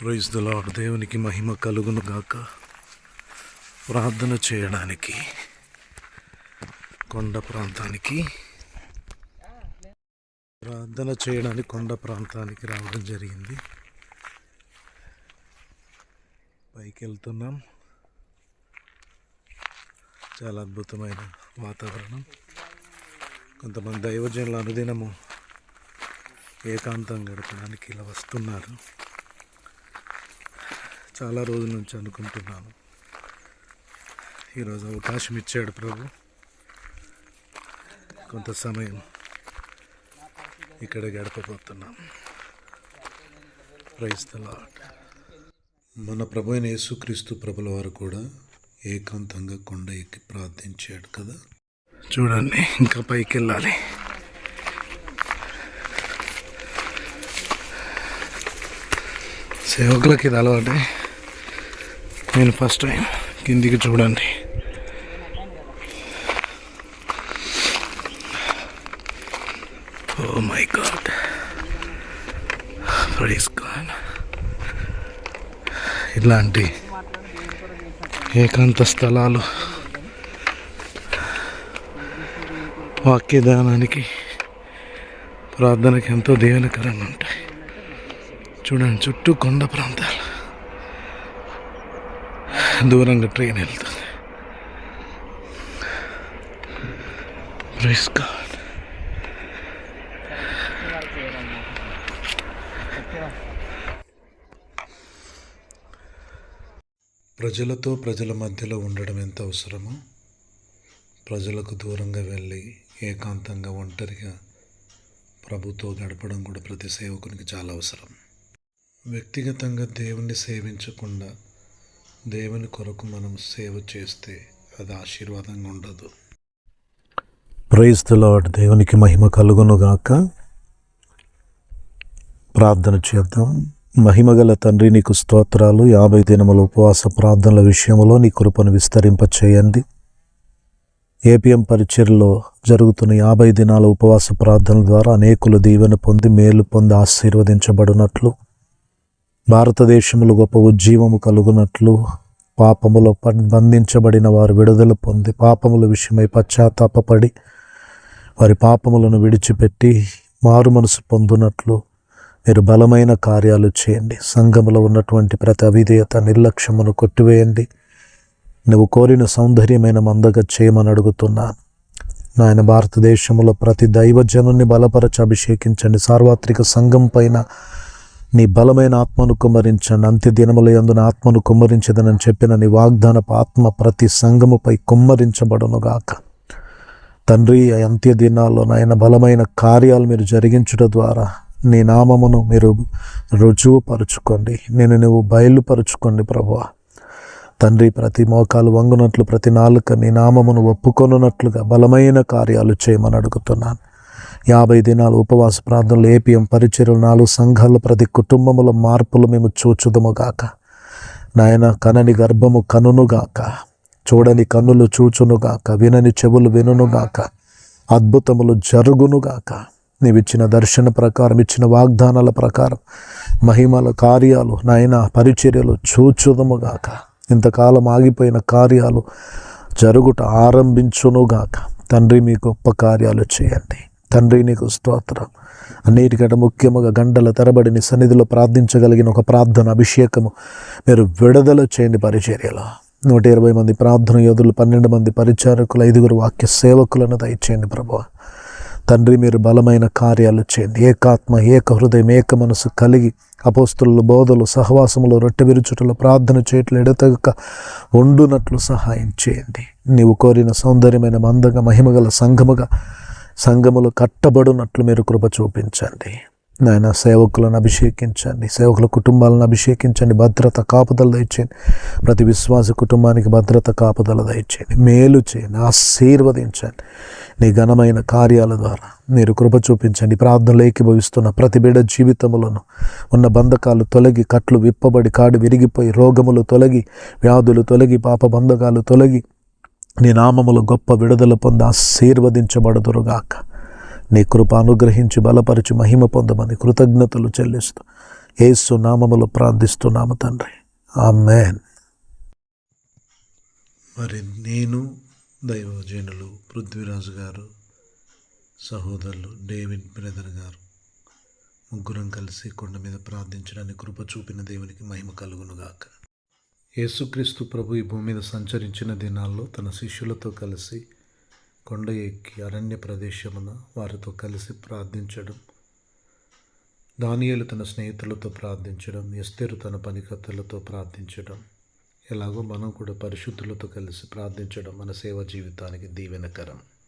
Praise the lord దేవునికి మహిమ కలుగును గాక. ప్రార్థన చేయడానికి కొండ ప్రాంతానికి ప్రార్థన చేయడానికి కొండ ప్రాంతానికి రావడం జరిగింది. పైకి వెళ్తున్నాం. చాలా అద్భుతమైన వాతావరణం. కొంతమంది దైవజనులు అనుదినము ఏకాంతం గడపడానికి ఇలా వస్తున్నారు. చాలా రోజుల నుంచి అనుకుంటున్నాను. ఈరోజు అవకాశం ఇచ్చాడు ప్రభు. కొంత సమయం ఇక్కడ గడపబోతున్నాం. ప్రైజ్ మన ప్రభు అయిన యేసుక్రీస్తు ప్రభుల వారు కూడా ఏకాంతంగా కొండ ఎక్కి ప్రార్థించాడు కదా? చూడండి ఇంకా పైకి వెళ్ళాలి సేవకులకి ఇది అలవాటే నేను ఫస్ట్ టైం కిందికి చూడండి. Oh my god praise God ఇలాంటి ఏకాంత స్థలాలు వాక్యదానానికి ప్రార్థనకి ఎంతో దీవెనకరంగా ఉంటాయి. చూడండి చుట్టూ కొండ ప్రాంతాలు. దూరంగా ట్రైన్ వెళ్తుంది. రిస్క్ ప్రజలతో ప్రజల మధ్యలో ఉండడం ఎంత అవసరమో ప్రజలకు దూరంగా వెళ్ళి ఏకాంతంగా ఒంటరిగా ప్రభుతో గడపడం కూడా ప్రతి సేవకునికి చాలా అవసరం. వ్యక్తిగతంగా దేవుణ్ణి సేవించకుండా దేవుని కొరకు మనం సేవ చేస్తే అది ఆశీర్వాదంగా ఉండదు. ప్రైజ్ దేవునికి మహిమ కలుగునుగాక ప్రార్థన చేద్దాం. మహిమగల తండ్రి నీకు స్తోత్రాలు. యాభై దినముల ఉపవాస ప్రార్థనల విషయంలో నీ కృపను విస్తరింప చేయండి ఏపీఎం పరిచర్లో జరుగుతున్న యాభై దినాల ఉపవాస ప్రార్థనల ద్వారా అనేకులు దీవెన పొంది మేలు పొంది ఆశీర్వదించబడినట్లు భారతదేశంలో గొప్ప ఉజ్జీవము కలుగునట్లు పాపములో బంధించబడిన వారు విడుదల పొంది పాపముల విషయమై పశ్చాత్తాపడి వారి పాపములను విడిచిపెట్టి మారు మనసు పొందునట్లు మీరు బలమైన కార్యాలు చేయండి. సంఘములో ఉన్నటువంటి ప్రతి అవిధేయత నిర్లక్ష్యమును కొట్టివేయండి. నువ్వు కోరిన సౌందర్యమైన మందగా చేయమని అడుగుతున్నాను. నాయన భారతదేశంలో ప్రతి దైవజనుని బలపరచి అభిషేకించండి. సార్వత్రిక సంఘం పైన నీ బలమైన ఆత్మను కుమ్మరించండి అంత్య దినముల ఆత్మను కుమ్మరించదనని చెప్పిన నీ వాగ్దానపు ఆత్మ ప్రతి సంఘముపై కుమ్మరించబడునుగాక తండ్రి అంత్య దినాల్లో నాయన బలమైన కార్యాలు మీరు జరిగించడం ద్వారా నీ నామమును మీరు రుజువుపరుచుకోండి. నేను నువ్వు బయలుపరుచుకోండి ప్రభు తండ్రి ప్రతి మోకాలు వంగునట్లు ప్రతి నాలుక నీ నామమును ఒప్పుకొనున్నట్లుగా బలమైన కార్యాలు చేయమని అడుగుతున్నాను. యాభై దినాలు ఉపవాస ప్రార్థనలు ఏపీఎం పరిచర్యలు నాలుగు సంఘాల ప్రతి కుటుంబముల మార్పులు మేము చూచుదముగాక నాయన కనని గర్భము కనునుగాక చూడని కన్నులు చూచునుగాక వినని చెవులు వినునుగాక అద్భుతములు జరుగునుగాక నీవిచ్చిన దర్శన ప్రకారం ఇచ్చిన వాగ్దానాల ప్రకారం మహిమల కార్యాలు నాయన పరిచర్యలు చూచుదముగాక ఇంతకాలం ఆగిపోయిన కార్యాలు జరుగుట ఆరంభించునుగాక తండ్రి మీ గొప్ప కార్యాలు చేయండి. తండ్రి నీకు స్తోత్రం. అన్నిటికంటే ముఖ్యముగా గంటల తరబడి నీ సన్నిధిలో ప్రార్థించగలిగిన ఒక ప్రార్థన అభిషేకము. మీరు విడుదల చేయండి పరిచర్యలో. నూట ఇరవై మంది ప్రార్థన యోధులు పన్నెండు మంది పరిచారకులు ఐదుగురు వాక్య సేవకులను దయచేయండి ప్రభు తండ్రి మీరు బలమైన కార్యాలు చేయండి. ఏకాత్మ ఏక హృదయం ఏక మనసు కలిగి అపోస్తుల బోధలు సహవాసములు రొట్టె విరుచుటలు ప్రార్థన చేయట్లు ఎడతగక వండునట్లు సహాయం చేయండి. నీవు కోరిన సౌందర్యమైన మందగా మహిమగల సంఘముగా సంఘములు కట్టబడినట్లు మీరు కృప చూపించండి. నాయన సేవకులను అభిషేకించండి. సేవకుల కుటుంబాలను అభిషేకించండి. భద్రత కాపుదలు దయచేయండి. ప్రతి విశ్వాస కుటుంబానికి భద్రత కాపుదలు దయచేయండి. మేలు చేయండి. ఆశీర్వదించండి. నీ ఘనమైన కార్యాల ద్వారా మీరు కృప చూపించండి. ప్రార్థనలు ఏకీభవిస్తున్న ప్రతి బిడ జీవితములను ఉన్న బంధకాలు తొలగి కట్లు విప్పబడి కాడు విరిగిపోయి రోగములు తొలగి వ్యాధులు తొలగి పాప బంధకాలు తొలగి నీ నామములు గొప్ప విడుదల పొంది ఆశీర్వదించబడదురుగాక. నీ కృప అనుగ్రహించి బలపరిచి మహిమ పొందమని కృతజ్ఞతలు చెల్లిస్తూ ఏసు నామములు ప్రార్థిస్తున్నాము తండ్రి. ఆమెన్. మరి నేను దైవజనులు పృథ్వీరాజు గారు సహోదరులు డేవిడ్ బ్రదర్ గారు ముగ్గురం కలిసి కొండ మీద ప్రార్థించడానికి కృప చూపిన దేవునికి మహిమ కలుగునుగాక. యేసుక్రీస్తు ప్రభు ఈ భూమి మీద సంచరించిన దినాల్లో తన శిష్యులతో కలిసి కొండ ఎక్కి అరణ్య ప్రదేశమున వారితో కలిసి ప్రార్థించడం దానియలు తన స్నేహితులతో ప్రార్థించడం ఎస్తేరు తన పనికత్తలతో ప్రార్థించడం ఎలాగో మనం కూడా పరిశుద్ధులతో కలిసి ప్రార్థించడం మన సేవ జీవితానికి దీవెనకరం.